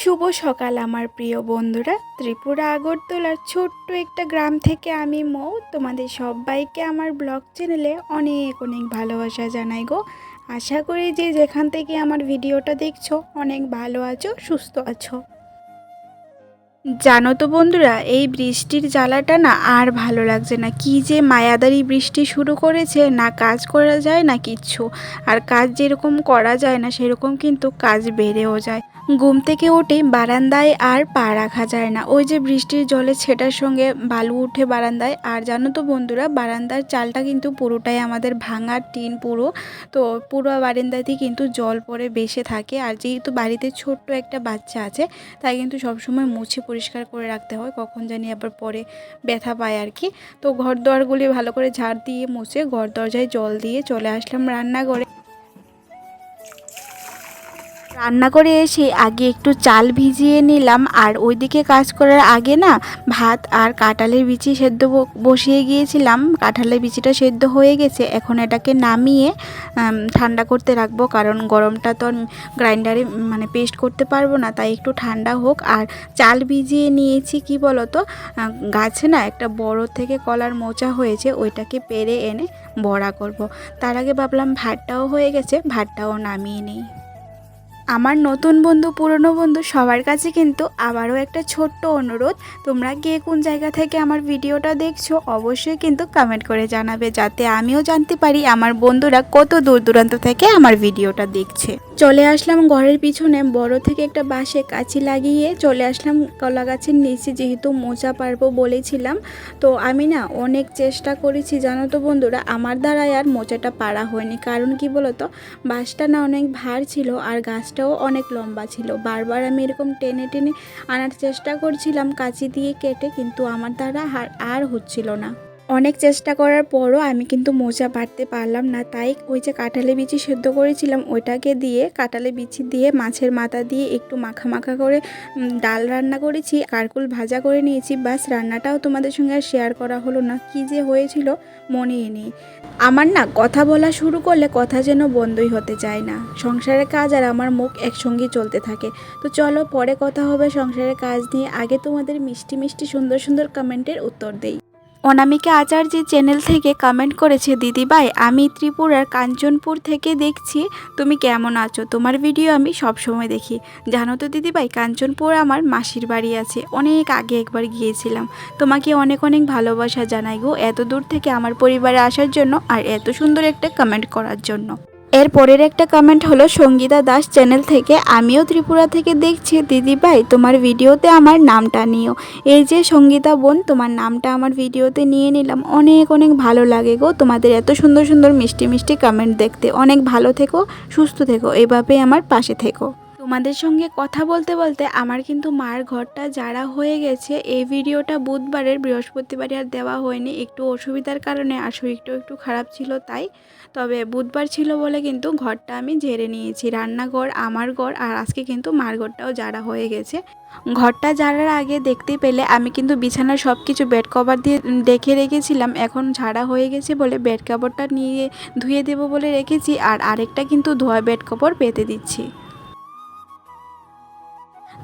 শুভ সকাল আমার প্রিয় বন্ধুরা। ত্রিপুরা, আগরতলার ছোট্ট একটা গ্রাম থেকে আমি মৌ। তোমাদের সবাইকে আমার ব্লগ চ্যানেলে অনেক অনেক ভালোবাসা জানাই গো। আশা করি যে যেখান থেকে আমার ভিডিওটা দেখছ, অনেক ভালো আছো, সুস্থ আছো। জানো তো বন্ধুরা, এই বৃষ্টির জ্বালাটা না আর ভালো লাগছে না। কি যে মায়াদারি বৃষ্টি শুরু করেছে, না কাজ করা যায়, না কিচ্ছু। আর কাজ যেরকম করা যায় না, সেরকম কিন্তু কাজ বেড়েও যায়। ঘুম থেকে উঠে বারান্দায় আর পা রাখা যায় না। ওই যে বৃষ্টির জলে ছেটার সঙ্গে বালু উঠে বারান্দায়। আর জানো তো বন্ধুরা, বারান্দার চালটা কিন্তু পুরোটাই আমাদের ভাঙার টিন পুরো। তো পুরো বারান্দাতেই কিন্তু জল পড়ে, বেসে থাকে। আর যেহেতু বাড়িতে ছোট্ট একটা বাচ্চা আছে, তাই কিন্তু সবসময় মুছে পরিষ্কার করে রাখতে হয়। কখন জানি আবার পরে ব্যথা পায় আর কি। তো ঘর দোয়ারগুলি ভালো করে ঝাড় দিয়ে মুছে ঘর দরজায় জল দিয়ে চলে আসলাম রান্নাঘরে। রান্না করে এসে আগে একটু চাল ভিজিয়ে নিলাম, আর ওইদিকে কাজ করার আগে না ভাত আর কাঁঠালের বিচি সেদ্ধ বসিয়ে গিয়েছিলাম। কাঁঠালের বিচিটা সেদ্ধ হয়ে গেছে, এখন এটাকে নামিয়ে ঠান্ডা করতে রাখব, কারণ গরমটা তো গ্রাইন্ডারে মানে পেস্ট করতে পারব না, তাই একটু ঠান্ডা হোক। আর চাল ভিজিয়ে নিয়েছি, কি বলো তো গাছে না একটা বড় থেকে কলার মোচা হয়েছে, ওইটাকে পেরে এনে বড়া করব। তার আগে ভাবলাম ভাতটাও হয়ে গেছে, ভাতটাও নামিয়ে নিই। আমার নতুন বন্ধু, পুরনো বন্ধু সবার কাছে কিন্তু আবারও একটা ছোট্ট অনুরোধ। তোমরা কে কোন জায়গা থেকে আমার ভিডিওটা দেখছ, অবশ্যই কিন্তু কমেন্ট করে জানাবে যাতে আমিও জানতে পারি আমার বন্ধুরা কত দূর দূরান্ত থেকে আমার ভিডিওটা দেখছে। চলে আসলাম ঘরের পিছনে, বড় থেকে একটা বাঁশে কাছি লাগিয়ে চলে আসলাম কলা গাছের নিচে, যেহেতু মোচা পারব বলেছিলাম। তো আমি না অনেক চেষ্টা করেছি, জানো তো বন্ধুরা, আমার দ্বারাই আর মোচাটা পারা হয়নি। কারণ কি বলতো, বাঁশটা না অনেক ভার ছিল আর গাছটাও অনেক লম্বা ছিল। বারবার আমি এরকম টেনে টেনে আনার চেষ্টা করছিলাম, কাঁচি দিয়ে কেটে, কিন্তু আমার দ্বারা আর হচ্ছিল না। অনেক চেষ্টা করার পরও আমি কিন্তু মোচা পারতে পারলাম না। তাই ওই যে কাঁঠালে বিচি সেদ্ধ করেছিলাম, ওইটাকে দিয়ে কাঁঠালে বিচি দিয়ে, মাছের মাথা দিয়ে একটু মাখা মাখা করে ডাল রান্না করেছি, কারকুল ভাজা করে নিয়েছি। বাস রান্নাটাও তোমাদের সঙ্গে আর শেয়ার করা হলো না। কি যে হয়েছিল, মনেই নেই। আমার না কথা বলা শুরু করলে কথা যেন বন্ধই হতে চায় না। সংসারের কাজ আর আমার মুখ একসঙ্গে চলতে থাকে। তো চলো, পরে কথা হবে সংসারের কাজ নিয়ে। আগে তোমাদের মিষ্টি মিষ্টি সুন্দর সুন্দর কমেন্টের উত্তর দেই। অনামিকা আচার্য চ্যানেল থেকে কমেন্ট করেছে দিদিভাই আমি ত্রিপুরার কাঞ্চনপুর থেকে দেখছি, তুমি কেমন আছো? তোমার ভিডিও আমি সব সময় দেখি। জানো তো দিদিভাই কাঞ্চনপুর আমার মাসির বাড়ি আছে। অনেক আগে একবার গিয়েছিলাম। তোমাকে অনেক অনেক ভালোবাসা জানাই গো, এত দূর থেকে আমার পরিবারে আসার জন্য আর এত সুন্দর একটা কমেন্ট করার জন্য। এর পরের একটা কমেন্ট হলো, সঙ্গীতা দাস চ্যানেল থেকে, আমিও ত্রিপুরা থেকে দেখছি, দিদি ভাই, তোমার ভিডিওতে আমার নামটা নিও। এই যে সঙ্গীতা বোন, তোমার নামটা আমার ভিডিওতে নিয়ে নিলাম। অনেক অনেক ভালো লাগে গো তোমাদের এত সুন্দর সুন্দর, মিষ্টি মিষ্টি কমেন্ট দেখতে। অনেক ভালো থেকো, সুস্থ থেকো এইভাবেই আমার পাশে থেকো। তোমাদের সঙ্গে কথা বলতে বলতে আমার কিন্তু মার ঘরটা যারা হয়ে গেছে। এই ভিডিওটা বুধবারের বৃহস্পতিবারে আর দেওয়া হয়নি। একটু অসুবিধার কারণে আর শরীরটাও একটু খারাপ ছিল তাই তবে বুধবার ছিল বলে কিন্তু ঘরটা আমি ঝেড়ে নিয়েছি। রান্নাঘর আমার ঘর আর আজকে কিন্তু মার ঘরটাও যারা হয়ে গেছে। ঘরটা ঝাড়ার আগে দেখতে পেলে আমি কিন্তু বিছানার সব কিছু বেড কভার দিয়ে দেখে রেখেছিলাম। এখন ঝাড়া হয়ে গেছে বলে বেড কভারটা নিয়ে ধুয়ে দেবো বলে রেখেছি আর আরেকটা কিন্তু ধোয়া বেড কভার পেতে দিচ্ছি।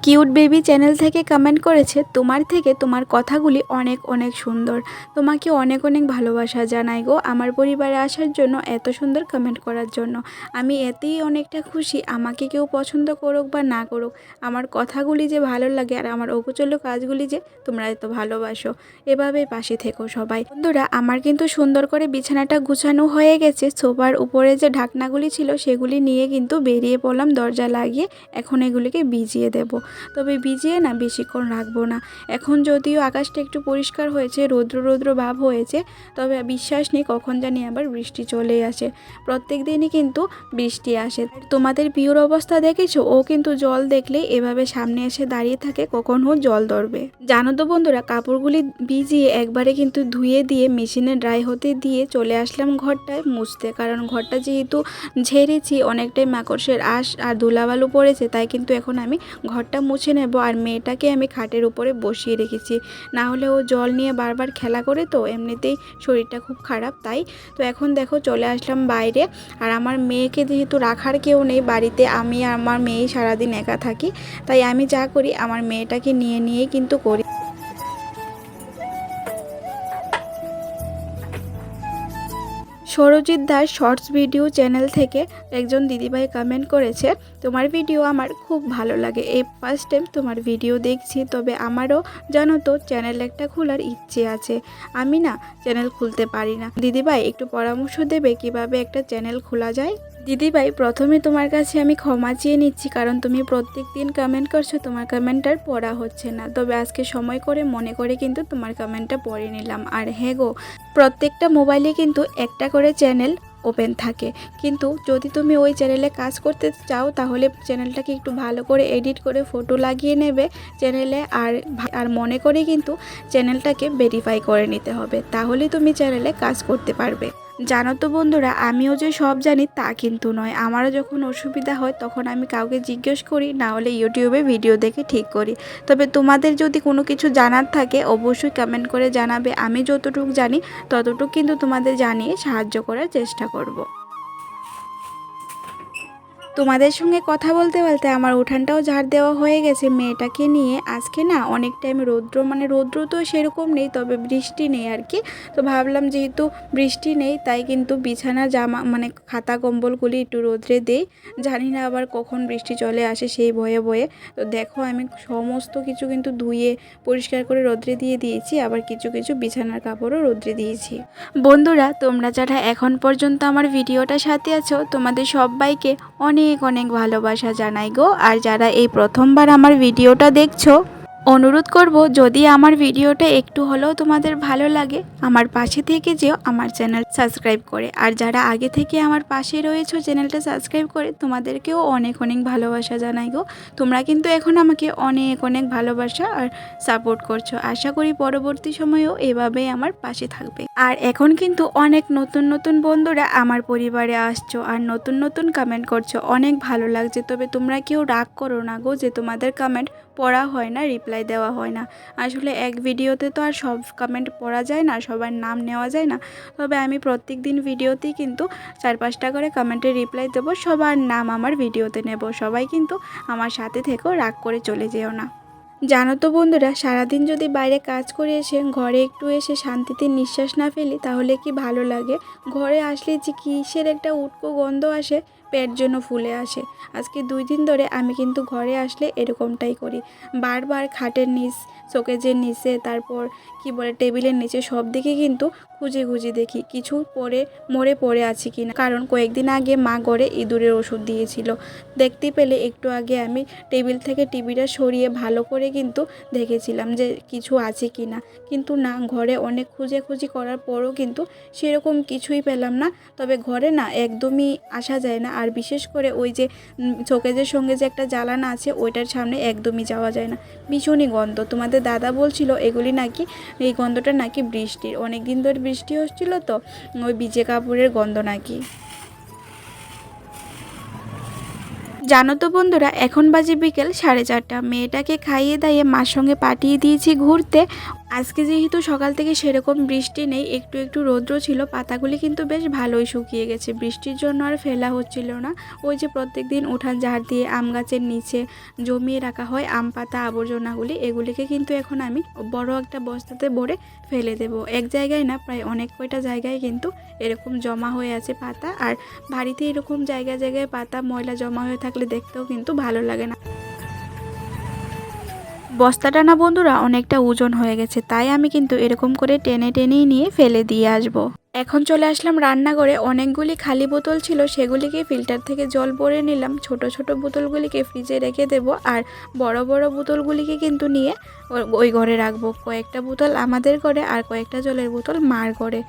কিউট বেবি চ্যানেল থেকে কমেন্ট করেছে, তোমার থেকে তোমার কথাগুলি অনেক অনেক সুন্দর। তোমাকে অনেক অনেক ভালোবাসা জানাই গো আমার পরিবারে আসার জন্য এত সুন্দর কমেন্ট করার জন্য। আমি এতেই অনেকটা খুশি, আমাকে কেউ পছন্দ করুক বা না করুক, আমার কথাগুলি যে ভালো লাগে আর আমার অকুচল্য কাজগুলি যে তোমরা এত ভালোবাসো এভাবেই পাশে থেকো সবাই। বন্ধুরা, আমার কিন্তু সুন্দর করে বিছানাটা গুছানো হয়ে গেছে, সোফার উপরে যে ঢাকনাগুলি ছিল সেগুলি নিয়ে কিন্তু বেরিয়ে পড়লাম দরজা লাগিয়ে, এখন এগুলিকে বিজিয়ে দেবো। তবে ভিজিয়ে না বেশিক্ষণ রাখব না। এখন যদিও আকাশটা একটু পরিষ্কার হয়েছে, রৌদ্র রৌদ্র ভাব হয়েছে, তবে বিশ্বাস নেই কখন জানি আবার বৃষ্টি চলে আসে। প্রত্যেক দিনই কিন্তু বৃষ্টি আসে। তোমাদের পিওর অবস্থা দেখেছ? ও কিন্তু জল দেখলে এভাবে সামনে এসে দাঁড়িয়ে থাকে, কখন ও জল ধরবে। জানো তো বন্ধুরা, কাপড়গুলি ভিজিয়ে একবারে কিন্তু ধুয়ে দিয়ে মেশিনে ড্রাই হতে দিয়ে চলে আসলাম ঘরটায় মুছতে। কারণ ঘরটা যেহেতু ঝেড়েছি, অনেকটাই মাকড়সের আশ আর ধুলাবালু পড়েছে, তাই কিন্তু এখন আমি ঘরটা মুছে নেব আর মেয়েটাকে আমি খাটের উপরে বসিয়ে রেখেছি। না হলে ও জল নিয়ে বারবার খেলা করে তো, এমনিতেই শরীরটা খুব খারাপ তাই। তো এখন দেখো চলে আসলাম বাইরে। আর আমার মেয়েকে যেহেতু রাখার কেউ নেই বাড়িতে, আমি আমার মেয়েই সারাদিন একা থাকি। তাই আমি যা করি, আমার মেয়েটাকে নিয়ে নিয়েই কিন্তু করি। Sarajit Das shorts video channel থেকে একজন দিদিভাই কমেন্ট করেছে, তোমার ভিডিও আমার খুব ভালো লাগে। এই ফার্স্ট টাইম তোমার ভিডিও দেখছি, তবে আমারও জানো তো চ্যানেল একটা খোলার ইচ্ছে আছে। আমি না চ্যানেল খুলতে পারি না। দিদিভাই, একটু পরামর্শ দেবে কীভাবে একটা চ্যানেল খোলা যায়? দিদিভাই, প্রথমে তোমার কাছে আমি ক্ষমা চেয়ে নিচ্ছি, কারণ তুমি প্রত্যেক দিন কমেন্ট করছ, তোমার কমেন্টটার পড়া হচ্ছে না। তবে আজকে সময় করে মনে করে কিন্তু তোমার কমেন্টটা পড়ে নিলাম। আর হ্যাঁ গো, প্রত্যেকটা মোবাইলে কিন্তু একটা করে চ্যানেল ওপেন থাকে। কিন্তু যদি তুমি ওই চ্যানেলে কাজ করতে চাও, তাহলে চ্যানেলটাকে একটু ভালো করে এডিট করে ফটো লাগিয়ে নেবে চ্যানেলে আর আর মনে করে কিন্তু চ্যানেলটাকে ভেরিফাই করে নিতে হবে। তাহলে তুমি চ্যানেলে কাজ করতে পারবে। জানো তো বন্ধুরা, আমিও যে সব জানি তা কিন্তু নয়। আমারও যখন অসুবিধা হয় তখন আমি কাউকে জিজ্ঞেস করি, না হলে ইউটিউবে ভিডিও দেখে ঠিক করি। তবে তোমাদের যদি কোনো কিছু জানার থাকে, অবশ্যই কমেন্ট করে জানাবে। আমি যতটুকু জানি, ততটুকু কিন্তু তোমাদের জানিয়ে সাহায্য করার চেষ্টা করব। তোমাদের সঙ্গে কথা বলতে বলতে আমার উঠানটাও ঝাড় দেওয়া হয়ে গেছে। মেয়েটাকে নিয়ে আজকে না অনেক টাইম রৌদ্র মানে রৌদ্র তো সেরকম নেই, তবে বৃষ্টি নেই আর কি তো ভাবলাম যেহেতু বৃষ্টি নেই, তাই কিন্তু বিছানা, জামা মানে খাতা, কম্বলগুলি একটু রোদ্রে দেই। জানি না আবার কখন বৃষ্টি চলে আসে সেই ভয়ে ভয়ে। তো দেখো আমি সমস্ত কিছু কিন্তু ধুয়ে, পরিষ্কার করে রোদ্রে দিয়ে দিয়েছি, আবার কিছু কিছু বিছানার কাপড়ও রোদ্রে দিয়েছি। বন্ধুরা, তোমরা যারা এখন পর্যন্ত আমার ভিডিওটার সাথে আছো, তোমাদের সবাইকে অনেক অনেক অনেক ভালোবাসা জানাই গো। আর যারা এই প্রথমবার আমার ভিডিওটা দেখছ অনুরোধ করব, যদি আমার ভিডিওটা একটু হলেও তোমাদের ভালো লাগে, আমার পাশে থেকে যেও আমার চ্যানেল সাবস্ক্রাইব করে। আর যারা আগে থেকে আমার পাশে রয়েছে, চ্যানেলটা সাবস্ক্রাইব করে তোমাদেরকেও অনেক অনেক ভালোবাসা জানাই গো। তোমরা কিন্তু এখন আমাকে অনেক অনেক ভালোবাসা আর সাপোর্ট করছ। আশা করি পরবর্তী সময়েও এভাবেই আমার পাশে থাকবে। আর এখন কিন্তু অনেক নতুন নতুন বন্ধুরা আমার পরিবারে আসছো আর নতুন নতুন কমেন্ট করছ। অনেক ভালো লাগছে। তবে তোমরা কেউ রাগ করো না গো যে তোমাদের কমেন্ট পড়া হয় না রিপ্লাই দেওয়া হয় না। আসলে এক ভিডিওতে তো আর সব কমেন্ট পড়া যায় না, সবার নাম নেওয়া যায় না। তবে আমি প্রত্যেক দিন ভিডিওতেই কিন্তু চার পাঁচটা করে কমেন্টে রিপ্লাই দেবো, সবার নাম আমার ভিডিওতে নেব। সবাই কিন্তু আমার সাথে থেকেও রাগ করে চলে যেও না। জানো তো বন্ধুরা, সারাদিন যদি বাইরে কাজ করে এসে, ঘরে একটু এসে শান্তিতে নিঃশ্বাস না ফেলি, তাহলে কি ভালো লাগে? ঘরে আসলে যে কিসের একটা উটকো গন্ধ আসে পেট জন্য ফুলে আসে। আজকে দুই দিন ধরে আমি কিন্তু ঘরে আসলে এরকমটাই করি। বারবার খাটের নিচ, শোকেজের নিচে, তারপর কি বলে টেবিলের নিচে সব দিকে কিন্তু খুঁজে খুঁজে দেখি কিছু পরে, মরে পড়ে আছি কিনা। কারণ কয়েকদিন আগে মা ঘরে ইঁদুরের ওষুধ দিয়েছিল। দেখতে পেলে একটু আগে আমি টেবিল থেকে টিভিটা সরিয়ে ভালো করে কিন্তু দেখেছিলাম যে কিছু আছে কি না কিন্তু না, ঘরে অনেক খুঁজে খুঁজি করার পরও কিন্তু সেরকম কিছুই পেলাম না। তবে ঘরে না, একদমই আসা যায় না। আর বিশেষ করে ওই যে চোকেজের সঙ্গে যে একটা জ্বালানা আছে, ওইটার সামনে একদমই যাওয়া যায় না। ভীষণই গন্ধ। তোমাদের দাদা বলছিল, এগুলি নাকি, এই গন্ধটা নাকি বৃষ্টির। অনেক দিন ধরে বৃষ্টি হচ্ছিল তো, ওই বিজে কাপড়ের গন্ধ নাকি? জানো তো বন্ধুরা, এখন বাজে বিকেল সাড়ে চারটা। মেয়েটাকে খাইয়ে দাইয়ে মার সঙ্গে পাঠিয়ে দিয়েছি ঘুরতে। আজকে যেহেতু সকাল থেকে সেরকম বৃষ্টি নেই, একটু একটু রৌদ্র ছিল, পাতাগুলি কিন্তু বেশ ভালোই শুকিয়ে গেছে। বৃষ্টির জন্য আর ফেলা হচ্ছিল না। ওই যে প্রত্যেক দিন উঠান ঝাড় দিয়ে আম গাছের নিচে জমিয়ে রাখা হয়, আম পাতা, আবর্জনাগুলি, এগুলিকে কিন্তু এখন আমি বড় একটা বস্তাতে ভরে ফেলে দেব। এক জায়গায় না, প্রায় অনেক কয়টা জায়গায় কিন্তু এরকম জমা হয়ে আছে পাতা, আর বাড়িতে এরকম জায়গায় জায়গায় পাতা, ময়লা জমা হয়ে থাকলে দেখতেও কিন্তু ভালো লাগে না। বস্তাটা টানা বন্ধুরা, অনেকটা ওজন হয়ে গেছে, তাই আমি কিন্তু এরকম করে টেনে টেনেই নিয়ে ফেলে দিয়ে আসব। এখন চলে আসলাম রান্নাঘরে। অনেকগুলি খালি বোতল ছিল, সেগুলিকে ফিল্টার থেকে জল ভরে নিলাম। ছোট ছোট বোতলগুলিকে ফ্রিজে রেখে দেব আর বড় বড় বোতলগুলিকে কিন্তু নিয়ে ওই ঘরে রাখব। কয়েকটা বোতল আমাদের ঘরে আর কয়েকটা জলের বোতল মার ঘরে।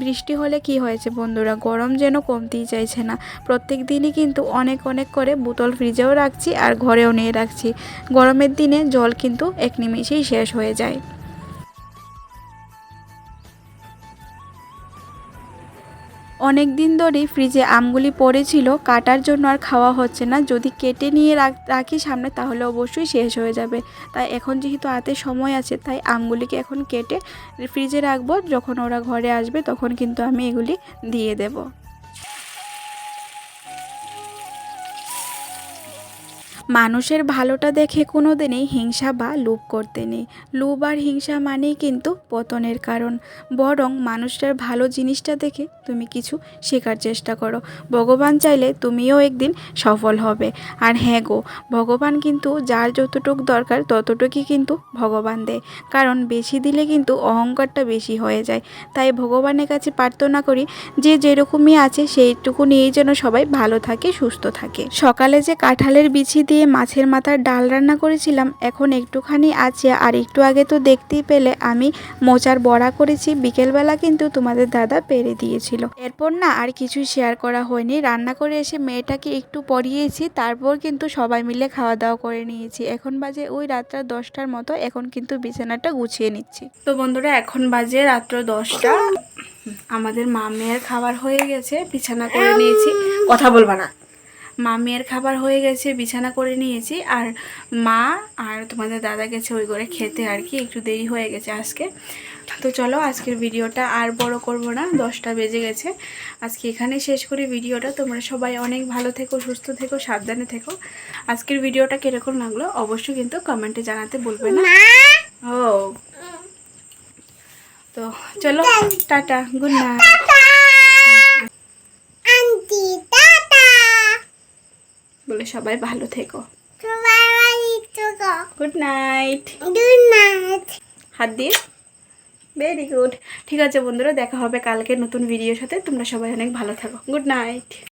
বৃষ্টি হলে কি হয়েছে বন্ধুরা? গরম যেন কমতেই চাইছে না। প্রত্যেক দিনই কিন্তু অনেক অনেক করে বোতল ফ্রিজেও রাখছি আর ঘরেও নিয়ে রাখছি। গরমের দিনে জল কিন্তু এক নিমেষেই শেষ হয়ে যায়। অনেক দিন ধরেই ফ্রিজে আমগুলি পড়েছিল, কাটার জন্য আর খাওয়া হচ্ছে না। যদি কেটে নিয়ে রাখ- সামনে, তাহলে অবশ্যই শেষ হয়ে যাবে। তাই এখন যেহেতু হাতে সময় আছে, তাই আমগুলিকে এখন কেটে ফ্রিজে রাখব। যখন ওরা ঘরে আসবে, তখন কিন্তু আমি এগুলি দিয়ে দেবো। মানুষের ভালোটা দেখে কোনো দিনই হিংসা বা লোভ করতে নেই। লোভ আর হিংসা মানেই কিন্তু পতনের কারণ। বরং মানুষটার ভালো জিনিসটা দেখে তুমি কিছু শেখার চেষ্টা করো। ভগবান চাইলে তুমিও একদিন সফল হবে। আর হ্যাঁ গো, ভগবান কিন্তু যার যতটুক দরকার ততটুকুই কিন্তু ভগবান দেয়। কারণ বেশি দিলে কিন্তু অহংকারটা বেশি হয়ে যায়। তাই ভগবানের কাছে প্রার্থনা করি যে যেরকমই আছে সেইটুকু নিয়েই যেন সবাই ভালো থাকে, সুস্থ থাকে। সকালে যে কাঁঠালের বিছি দিয়ে মাছের মাথার ডাল রান্না করেছিলাম। এখন একটুখানি আছে, আর একটু আগে তো দেখতেই পেলে, আমি মোচার বড়া করেছি, বিকেলবেলা কিন্তু তোমাদের দাদা পেরে দিয়েছিল। এরপর না আর কিছু শেয়ার করা হয়নি। রান্না করে এসে মেয়েটাকে একটু পরিয়েছি, তারপর কিন্তু সবাই মিলে খাওয়া দাওয়া করে নিয়েছি। এখন বাজে ওই রাত্রা দশটার মতো, এখন কিন্তু বিছানাটা গুছিয়ে নিচ্ছি। তো বন্ধুরা, এখন বাজে রাত্র দশটা। আমাদের মা মেয়ের খাবার হয়ে গেছে, বিছানা করে নিয়েছি। কথা বলবা না। মা মেয়ের খাবার হয়ে গেছে বিছানা করে নিয়েছি। আর মা আর তোমাদের দাদা গেছে ওই করে খেতে আর কি একটু দেরি হয়ে গেছে আজকে। তো চলো আজকের ভিডিওটা আর বড় করব না দশটা বেজে গেছে। আজকে এখানে শেষ করি ভিডিওটা। তোমরা সবাই অনেক ভালো থেকো সুস্থ থেকো সাবধানে থেকো। আজকের ভিডিওটা কীরকম লাগল অবশ্যই কিন্তু কমেন্টে জানাতে বলবে না। ও। তো চলো tata good night aunty tata বলে সবাই ভালো থেকো। গুড নাইট গুড নাইট হাত দিয়ে। ভেরি গুড ঠিক আছে বন্ধুরা দেখা হবে কালকে নতুন ভিডিওর সাথে। তোমরা সবাই অনেক ভালো থাকো। Good night